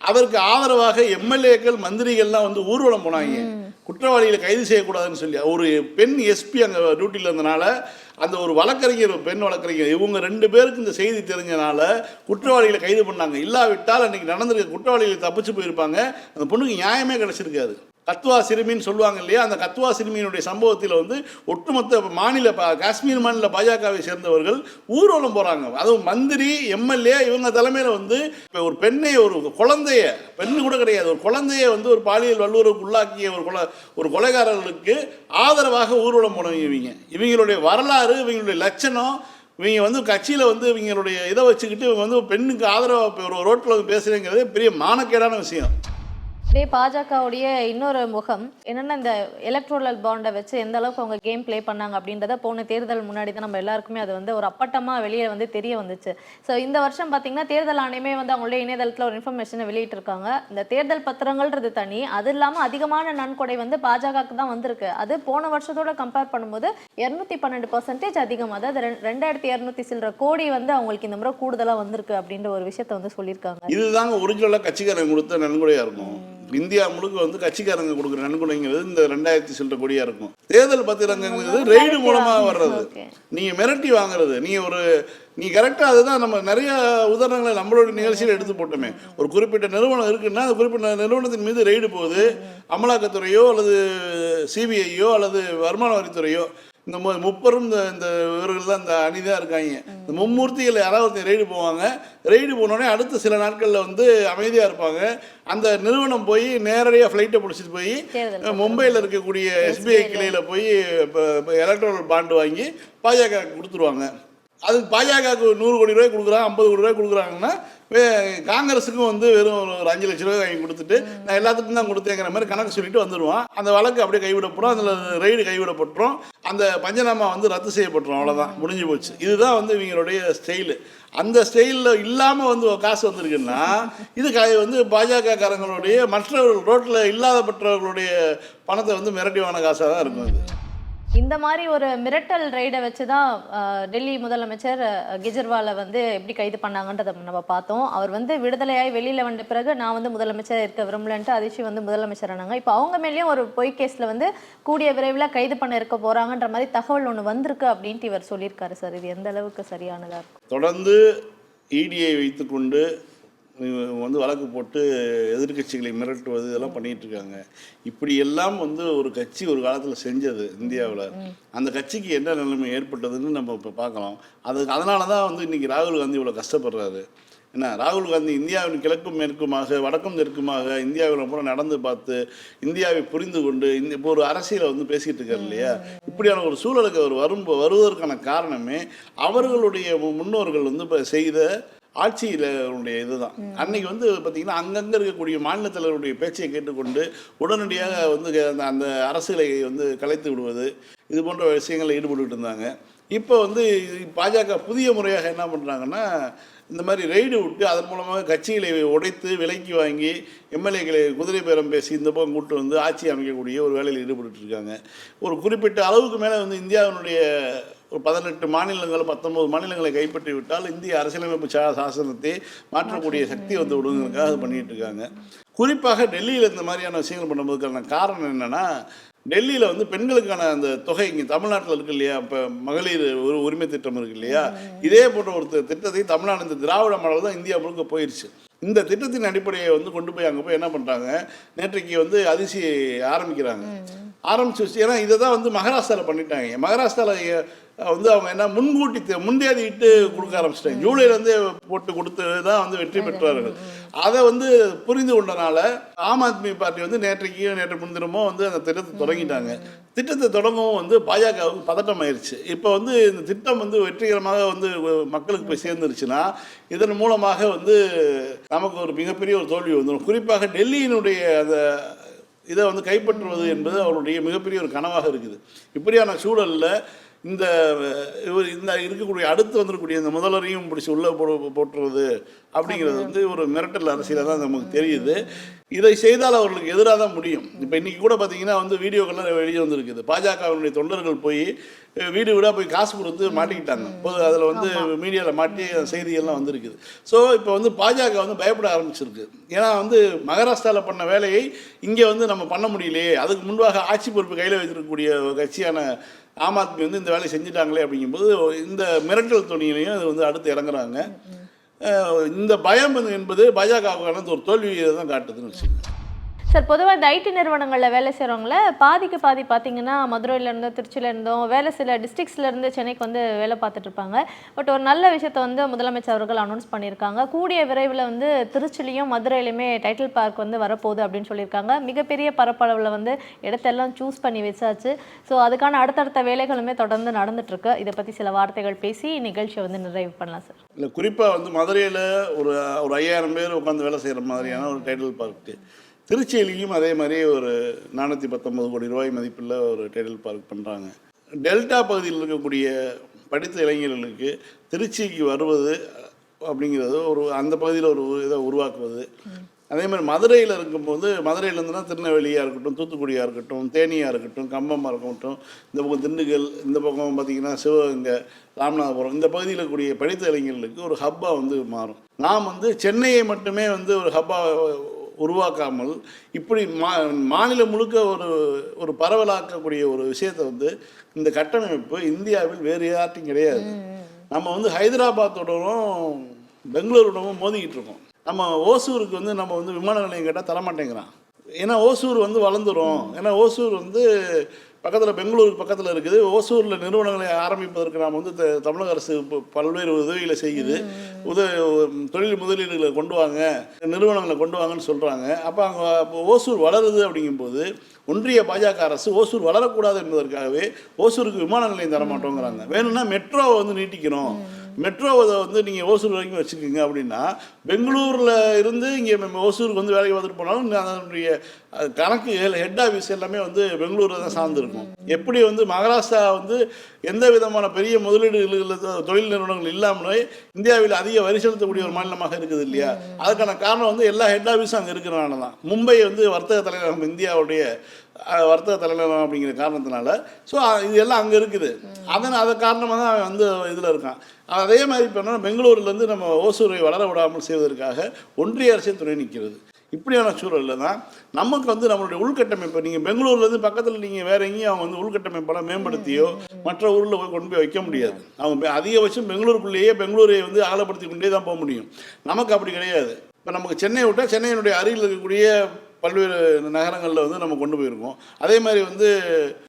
அதற்கு ஆதரவாக எம்எல்ஏக்கள் மந்திரிகள்லாம் வந்து ஊர்வலம் போனாங்க. குற்றவாளிகளை கைது செய்யக்கூடாதுன்னு சொல்லி. ஒரு பெண் எஸ்பி அங்கே டியூட்டியில் இருந்தனால அந்த ஒரு வழக்கறிஞர் பெண் வழக்கறிஞர் இவங்க ரெண்டு பேருக்கு இந்த செய்தி தெரிஞ்சனால குற்றவாளிகளை கைது பண்ணாங்க. இல்லாவிட்டால் அன்னைக்கு நடந்திருக்க குற்றவாளிகள் தப்பிச்சு போயிருப்பாங்க. அந்த பொண்ணுக்கு நியாயமே கிடைச்சிருக்காது. கத்வா சிறுமின்னு சொல்லுவாங்க இல்லையா? அந்த கத்வா சிறுமியினுடைய சம்பவத்தில் வந்து ஒட்டுமொத்த மாநில பா- காஷ்மீர் மாநில பாஜகவை சேர்ந்தவர்கள் ஊர்வலம் போகிறாங்க அதுவும் மந்திரி எம்எல்ஏ இவங்க தலைமையில் வந்து இப்போ ஒரு பெண்ணை ஒரு குழந்தைய பெண்ணு கூட கிடையாது ஒரு குழந்தைய வந்து ஒரு பாலியல் வல்லுறவுக்கு உள்ளாக்கிய ஒரு கொலை ஒரு கொலைகாரர்களுக்கு ஆதரவாக ஊர்வலம் போனவங்க இவங்க. இவங்களுடைய வரலாறு இவங்களுடைய லட்சணம் இவங்க வந்து கட்சியில் வந்து இவங்களுடைய இதை வச்சுக்கிட்டு இவங்க வந்து பெண்ணுக்கு ஆதரவாக ஒரு ரோட்டில் வந்து பேசுகிறேங்கிறதே பெரிய மானக்கேடான விஷயம். இதே பாஜகவுடைய இன்னொரு முகம் என்னன்னா இந்த எலக்ட்ரோலல் பாண்டை வச்சு எந்த அளவுக்கு அவங்க கேம் ப்ளே பண்ணாங்க அப்படின்றத போன தேர்தல் முன்னாடி தான் நம்ம எல்லாருக்குமே அது வந்து ஒரு அப்பட்டமா வெளியே வந்து தெரிய வந்துச்சு. ஸோ இந்த வருஷம் பார்த்தீங்கன்னா தேர்தல் ஆணையமே வந்து அவங்களுடைய இணையதளத்தில் ஒரு இன்ஃபர்மேஷனை வெளியிட்டிருக்காங்க. இந்த தேர்தல் பத்திரங்கள்ன்றது தனி அது இல்லாமல் அதிகமான நன்கொடை வந்து பாஜகவுக்கு தான் வந்திருக்கு. அது போன வருஷத்தோட கம்பேர் பண்ணும்போது இரநூத்தி பன்னெண்டு பர்சன்டேஜ் அதிகம். அதாவது ரெண்டு- ரெண்டாயிரத்தி இரநூத்தி சில்லற கோடி வந்து அவங்களுக்கு இந்த முறை கூடுதலாக வந்திருக்கு அப்படின்ற ஒரு விஷயத்த வந்து சொல்லியிருக்காங்க. இதுதாங்க ஒரிஜினலாக கட்சிக்காரங்க கொடுத்த நன்கொடையாக இருக்கும். இந்தியா முழுக்க வந்து கட்சிக்காரங்க கொடுக்குற நன்கொடைங்கிறது இந்த ரெண்டாயிரத்தி சில்லற கோடியாக இருக்கும். தேர்தல் பத்திரங்கிறது ரெய்டு மூலமாக வர்றது. நீங்கள் மிரட்டி வாங்குறது. நீங்கள் ஒரு நீ கரெக்டாக அதுதான் நம்ம நிறைய உதாரணங்களை நம்மளோட நிகழ்ச்சியில் எடுத்து போட்டோமே. ஒரு குறிப்பிட்ட நிறுவனம் இருக்குன்னா அந்த குறிப்பிட்ட நிறுவனத்தின் மீது ரெய்டு போகுது. அமலாக்கத்துறையோ அல்லது சிபிஐயோ அல்லது வருமான வரித்துறையோ இந்த முப்பெரும் இந்த இந்த இவர்கள் தான் இந்த அணி தான் இருக்காங்க. இந்த மும்மூர்த்திகள் யாராவது ஒருத்தர் ரெய்டு போவாங்க. ரெய்டு போனோடனே அடுத்த சில நாட்களில் வந்து அமைதியாக இருப்பாங்க. அந்த நிறுவனம் போய் நேரடியாக ஃப்ளைட்டை பிடிச்சிட்டு போய் மும்பையில் இருக்கக்கூடிய எஸ்பிஐ கிளையில் போய் இப்போ எலக்ட்ரல் பாண்டு வாங்கி பாஜக கொடுத்துருவாங்க. அதுக்கு பாஜகவுக்கு நூறு கோடி ரூபாய் கொடுக்குறாங்க ஐம்பது கோடி ரூபாய் கொடுக்குறாங்கன்னா காங்கிரஸுக்கும் வந்து வெறும் ஒரு அஞ்சு லட்ச ரூபாய் வாங்கி கொடுத்துட்டு நான் எல்லாத்துக்கும் தான் கொடுத்தேங்கிற மாதிரி கணக்கு சொல்லிட்டு வந்துடுவான் அந்த வழக்கு அப்படியே கைவிடப்படும் அதில் ரெய்டு கைவிடப்பட்டுரும். அந்த பஞ்சநாமா வந்து ரத்து செய்யப்பட்டுரும் அவ்வளோதான் முடிஞ்சு போச்சு. இதுதான் வந்து இவங்களுடைய ஸ்டைலு. அந்த ஸ்டைலில் இல்லாமல் வந்து காசு வந்திருக்குன்னா இது க வந்து பாஜக காரங்களுடைய மற்றவர்கள் ரோட்டில் இல்லாதப்பட்டவர்களுடைய பணத்தை வந்து மிரட்டிவான காசாக தான் இருக்கும் இது. இந்த மாதிரி ஒரு மிரட்டல் ரைடை வச்சு தான் டெல்லி முதலமைச்சர் கெஜ்ரிவாலை வந்து எப்படி கைது பண்ணாங்கன்றதை நம்ம பார்த்தோம். அவர் வந்து விடுதலையாகி வெளியில் வந்த பிறகு நான் வந்து முதலமைச்சர் இருக்க விரும்பலன்ட்டு அதிர்ச்சி வந்து முதலமைச்சர் ஆனாங்க இப்போ அவங்க மேலேயும் ஒரு பொய் கேஸில் வந்து கூடிய விரைவில் கைது பண்ண இருக்க போகிறாங்கன்ற மாதிரி தகவல் ஒன்று வந்திருக்கு அப்படின்ட்டு இவர் சொல்லியிருக்காரு சார். இது எந்த அளவுக்கு சரியானதாக இருக்கும்? தொடர்ந்து இடியை வைத்துக்கொண்டு வந்து வழக்கு போட்டு எதிர்க்கட்சிகளை மிரட்டுவது இதெல்லாம் பண்ணிட்டு இருக்காங்க இப்படி எல்லாம் வந்து ஒரு கட்சி ஒரு காலத்தில் செஞ்சது இந்தியாவில். அந்த கட்சிக்கு என்ன நிலைமை ஏற்பட்டதுன்னு நம்ம இப்போ பார்க்கலாம் அதுக்கு அதனால தான் வந்து இன்றைக்கி ராகுல் காந்தி இவ்வளோ கஷ்டப்படுறாரு. என்ன? ராகுல் காந்தி இந்தியாவின் கிழக்கும் மேற்குமாக வடக்கும் தெற்குமாக இந்தியாவில் பூரா நடந்து பார்த்து இந்தியாவை புரிந்து கொண்டு இந்த இப்போ ஒரு அரசியலை வந்து பேசிகிட்டு இருக்காரு இல்லையா? இப்படியான ஒரு சூழலுக்கு அவர் வரும் வருவதற்கான காரணமே அவர்களுடைய முன்னோர்கள் வந்து இப்போ செய்த ஆட்சியிலுடைய இதுதான். அன்னைக்கு வந்து பார்த்தீங்கன்னா அங்கங்கே இருக்கக்கூடிய மாநில தலைவருடைய பேச்சை கேட்டுக்கொண்டு உடனடியாக வந்து அந்த அந்த அரசுகளை வந்து கலைத்து விடுவது இது போன்ற விஷயங்களில் ஈடுபட்டுட்டு இருந்தாங்க. இப்போ வந்து பாஜக புதிய முறையாக என்ன பண்ணுறாங்கன்னா இந்த மாதிரி ரெய்டு விட்டு அதன் மூலமாக கட்சிகளை உடைத்து விலைக்கு வாங்கி எம்எல்ஏக்களை குதிரை பேரம் பேசி இந்த பக்கம் கூட்டு வந்து ஆட்சி அமைக்கக்கூடிய ஒரு வேலையில் ஈடுபட்டு இருக்காங்க. ஒரு குறிப்பிட்ட அளவுக்கு மேலே வந்து இந்தியாவினுடைய ஒரு பதினெட்டு மாநிலங்கள் பத்தொன்பது மாநிலங்களை கைப்பற்றி விட்டால் இந்திய அரசியலமைப்பு சா சாசனத்தை மாற்றக்கூடிய சக்தி வந்து விடுவதற்காக அது பண்ணிட்டு இருக்காங்க. குறிப்பாக டெல்லியில் இந்த மாதிரியான விஷயங்கள் பண்ணும்போதுக்கான காரணம் என்னன்னா டெல்லியில் வந்து பெண்களுக்கான அந்த தொகை இங்கே தமிழ்நாட்டில் இருக்கு இல்லையா? இப்போ மகளிர் ஒரு உரிமை திட்டம் இருக்கு இல்லையா? இதே போன்ற ஒரு திட்டத்தை தமிழ்நாடு இந்த திராவிட மாடல் தான் இந்தியா முழுக்க போயிருச்சு. இந்த திட்டத்தின் அடிப்படையை வந்து கொண்டு போய் அங்கே போய் என்ன பண்ணுறாங்க நேற்றைக்கு வந்து அதிசி ஆரம்பிக்கிறாங்க. ஆரம்பிச்சு வச்சு ஏன்னா இதை தான் வந்து மகாராஷ்டிராவில் பண்ணிட்டாங்க. மகாராஷ்டிராவில் வந்து அவங்க என்ன முன்கூட்டி முன்தேதியிட்டு கொடுக்க ஆரம்பிச்சிட்டாங்க. ஜூலைலேருந்தே போட்டு கொடுத்து தான் வந்து வெற்றி பெற்றார்கள். அதை வந்து புரிந்து கொண்டனால ஆம் ஆத்மி பார்ட்டி வந்து நேற்றைக்கு நேற்று முன்தினமோ வந்து அந்த திட்டத்தை தொடங்கிட்டாங்க. திட்டத்தை தொடங்கவும் வந்து பாஜகவுக்கு பதட்டம் ஆயிருச்சு இப்போ வந்து இந்த திட்டம் வந்து வெற்றிகரமாக வந்து மக்களுக்கு போய் சேர்ந்துருச்சுன்னா இதன் மூலமாக வந்து நமக்கு ஒரு மிகப்பெரிய ஒரு தோல்வி வந்துடும் குறிப்பாக டெல்லியினுடைய அந்த இதை வந்து கைப்பற்றுவது என்பது அவருடைய மிகப்பெரிய ஒரு கனவாக இருக்குது. இப்படியான சூழலில் இந்த இவர் இந்த இருக்கக்கூடிய அடுத்து வந்திருக்கக்கூடிய இந்த முதல்வரையும் பிடிச்சி உள்ளே போ போட்டுறது அப்படிங்கிறது வந்து ஒரு மிரட்டல் அரசியலாக தான் நமக்கு தெரியுது. இதை செய்தால் அவர்களுக்கு எதிராக தான் முடியும். இப்போ இன்றைக்கி கூட பார்த்தீங்கன்னா வந்து வீடியோக்கள்லாம் வெளியே வந்திருக்குது. பாஜகவினுடைய தொண்டர்கள் போய் வீடு வீடாக போய் காசு கொடுத்து மாட்டிக்கிட்டாங்க. பொது அதில் வந்து மீடியாவில் மாட்டி செய்திகள்லாம் வந்திருக்குது. ஸோ இப்போ வந்து பாஜக வந்து பயப்பட ஆரம்பிச்சிருக்கு. ஏன்னா வந்து மகாராஷ்டிராவில் பண்ண வேலையை இங்கே வந்து நம்ம பண்ண முடியலையே. அதுக்கு முன்பாக ஆட்சி பொறுப்பு கையில் வச்சிருக்கக்கூடிய ஒரு கட்சியான ஆம் ஆத்மி வந்து இந்த வேலையை செஞ்சுட்டாங்களே அப்படிங்கும்போது இந்த மிரட்டல் துணியிலையும் அது வந்து அடுத்து இறங்குறாங்க. இந்த பயம் என்பது பாஜகவுக்கான ஒரு தோல்வியை தான் காட்டுதுன்னு வச்சுக்கோங்க. சார் பொதுவாக இந்த ஐடி நிறுவனங்களில் வேலை செய்கிறவங்கள பாதிக்கு பாதி பார்த்தீங்கன்னா மதுரையிலேருந்து திருச்சியிலேருந்தும் வேலை சில டிஸ்ட்ரிக்ஸ்லேருந்து சென்னைக்கு வந்து வேலை பார்த்துட்டு இருப்பாங்க பட் ஒரு நல்ல விஷயத்த வந்து முதலமைச்சர் அவர்கள் அனௌன்ஸ் பண்ணியிருக்காங்க. கூடிய விரைவில் வந்து திருச்சிலையும் மதுரையிலையுமே டைட்டில் பார்க் வந்து வரப்போகுது அப்படின்னு சொல்லியிருக்காங்க. மிகப்பெரிய பரப்பளவில் வந்து இடத்தெல்லாம் சூஸ் பண்ணி வச்சாச்சு. ஸோ அதுக்கான அடுத்தடுத்த வேலைகளுமே தொடர்ந்து நடந்துட்டுருக்கு இதை பற்றி சில வார்த்தைகள் பேசி நிகழ்ச்சியை வந்து நிறைவு பண்ணலாம் சார். இல்லை குறிப்பாக வந்து மதுரையில் ஒரு ஒரு ஐயாயிரம் பேர் உட்காந்து வேலை செய்கிற மாதிரியான ஒரு டைட்டில் பார்க்கு திருச்சியிலையும் அதே மாதிரி ஒரு நானூற்றி பத்தொம்பது கோடி ரூபாய் மதிப்பில் ஒரு டைட்டில் பார்க் பண்ணுறாங்க டெல்டா பகுதியில் இருக்கக்கூடிய படித்த இளைஞர்களுக்கு திருச்சிக்கு வருவது அப்படிங்கிறது ஒரு அந்த பகுதியில் ஒரு இதை உருவாக்குவது. அதே மாதிரி மதுரையில் இருக்கும்போது மதுரையிலேருந்துனா திருநெல்வேலியாக இருக்கட்டும் தூத்துக்குடியாக இருக்கட்டும் தேனியாக இருக்கட்டும் கம்பமாக இருக்கட்டும் இந்த பக்கம் திண்டுக்கல் இந்த பக்கம் பார்த்திங்கன்னா சிவகங்கை ராமநாதபுரம் இந்த பகுதியில் இருக்கக்கூடிய படித்த இளைஞர்களுக்கு ஒரு ஹப்பாக வந்து மாறும். நாம் வந்து சென்னையை மட்டுமே வந்து ஒரு ஹப்பாக உருவாக்காமல் இப்படி மா மாநிலம் முழுக்க ஒரு ஒரு பரவலாக்கக்கூடிய ஒரு விஷயத்தை வந்து இந்த கட்டமைப்பு இந்தியாவில் வேறு யார்ட்டும் கிடையாது. நம்ம வந்து ஹைதராபாத்தோடவும் பெங்களூருடவும் மோதிக்கிட்டு இருக்கோம். நம்ம ஓசூருக்கு வந்து நம்ம வந்து விமான நிலையம் கேட்டால் தரமாட்டேங்கிறான். ஏன்னா ஓசூர் வந்து வளர்ந்துரும். ஏன்னா ஓசூர் வந்து பக்கத்தில் பெங்களூருக்கு பக்கத்தில் இருக்குது. ஓசூரில் நிறுவனங்களை ஆரம்பிப்பதற்கு நாம் வந்து த- தமிழக அரசு பல்வேறு உதவிகளை செய்யுது. உத தொழில் முதலீடுகளை கொண்டு வாங்க நிறுவனங்களை கொண்டு வாங்கன்னு சொல்கிறாங்க அப்போ அங்கே ஓசூர் வளருது அப்படிங்கும்போது ஒன்றிய பாஜக அரசு ஓசூர் வளரக்கூடாது என்பதற்காகவே ஓசூருக்கு விமான நிலையம் தர மாட்டோங்கிறாங்க வேணும்னா மெட்ரோவை வந்து நீட்டிக்கணும். மெட்ரோவை வந்து நீங்கள் ஓசூர் வரைக்கும் வச்சுக்கோங்க அப்படின்னா பெங்களூரில் இருந்து இங்கே ஓசூருக்கு வந்து வேலைக்கு பார்த்துட்டு போனாலும் அதனுடைய கணக்கு ஹெட் ஆஃபீஸ் எல்லாமே வந்து பெங்களூரில் தான் சார்ந்திருக்கும். எப்படி வந்து மகாராஷ்டிரா வந்து எந்த விதமான பெரிய முதலீடுகள் தொழில் நிறுவனங்கள் இல்லாமலே இந்தியாவில் அதிக வரி செலுத்தக்கூடிய ஒரு மாநிலமாக இருக்குது இல்லையா? அதுக்கான காரணம் வந்து எல்லா ஹெட் ஆஃபீஸும் அங்கே இருக்கிறனால தான். மும்பை வந்து வர்த்தக தலைநகரம் இந்தியாவுடைய வர்த்தக தலைநகரம் அப்படிங்கிற காரணத்தினால. ஸோ இது எல்லாம் அங்கே இருக்குது. அதன் அதை காரணமாக தான் அவன் வந்து இதில் இருக்கான். அதே மாதிரி இப்போ என்ன பெங்களூர்லேருந்து நம்ம ஓசூரை வளர விடாமல் செய்வதற்காக ஒன்றிய அரசே துணை நிற்கிறது இப்படியான சூழலில் தான் நமக்கு வந்து நம்மளுடைய உள்கட்டமைப்பு நீங்கள் பெங்களூர்லேருந்து பக்கத்தில் நீங்கள் வேற எங்கேயும் அவங்க வந்து உள்கட்டமைப்பெல்லாம் மேம்படுத்தியோ மற்ற ஊரில் போய் கொண்டு போய் வைக்க முடியாது. அவங்க பெ- அதிகபட்சம் பெங்களூருக்குள்ளேயே பெங்களூரை வந்து ஆழப்படுத்தி கொண்டே தான் போக முடியும். நமக்கு அப்படி கிடையாது. இப்போ நமக்கு சென்னை விட்டால் சென்னையினுடைய அருகில் இருக்கக்கூடிய பல்வேறு நகரங்களில் வந்து நம்ம கொண்டு போயிருக்கோம். அதே மாதிரி வந்து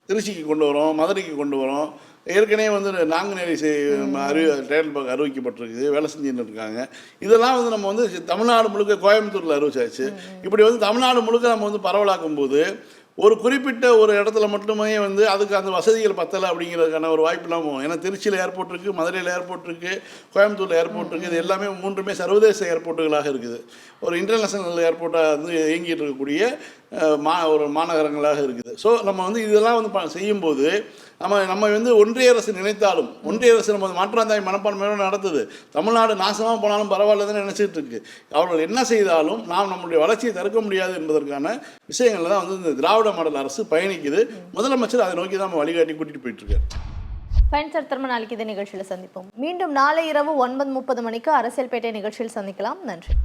திருச்சிக்கு கொண்டு வரோம் மதுரைக்கு கொண்டு வரோம். ஏற்கனவே வந்து நாங்குநேரி அறி டேரல் பார்க்க அறிவிக்கப்பட்டிருக்குது. வேலை செஞ்சுட்டு இருக்காங்க. இதெல்லாம் வந்து நம்ம வந்து தமிழ்நாடு முழுக்க கோயம்புத்தூரில் அறிவிச்சாச்சு. இப்படி வந்து தமிழ்நாடு முழுக்க நம்ம வந்து பரவலாக்கும் போது ஒரு குறிப்பிட்ட ஒரு இடத்துல மட்டுமே வந்து அதுக்கு அந்த வசதிகள் பத்தலை அப்படிங்கிறதுக்கான ஒரு வாய்ப்பு இல்லாமல் ஏன்னா திருச்சியில் ஏர்போர்ட் இருக்குது மதுரையில் ஏர்போர்ட் இருக்குது கோயம்புத்தூரில் ஏர்போர்ட் இருக்குது இது எல்லாமே மூன்றுமே சர்வதேச ஏர்போர்ட்டுகளாக இருக்குது. ஒரு இன்டர்நேஷனல் ஏர்போர்ட்டாக வந்து இயங்கிட்டு இருக்கக்கூடிய மா ஒரு மாநகரங்களாக இருக்குது. ஸோ நம்ம வந்து இதெல்லாம் வந்து ப- செய்யும்போது நம்ம நம்ம வந்து ஒன்றிய அரசு நினைத்தாலும் ஒன்றிய அரசு நம்ம மாற்றாந்தாய் மனப்பான்மையோடு நடத்துது. தமிழ்நாடு நாசமாக போனாலும் பரவாயில்லன்னு நினச்சிட்டு இருக்கு. அவர்கள் என்ன செய்தாலும் நாம் நம்முடைய வளர்ச்சியை தடுக்க முடியாது என்பதற்கான விஷயங்கள் தான் வந்து இந்த திராவிட மாடல் அரசு பயணிக்குது. முதலமைச்சர் அதை நோக்கி தான் நம்ம வழிகாட்டி கூட்டிகிட்டு போயிட்டு இருக்காரு. ஃபைன் சார் திரும்ப நாளைக்கு இதே நிகழ்ச்சியில் சந்திப்போம். மீண்டும் நாளை இரவு ஒன்பது முப்பது மணிக்கு அரசியல் பேட்டை நிகழ்ச்சியில் சந்திக்கலாம். நன்றி.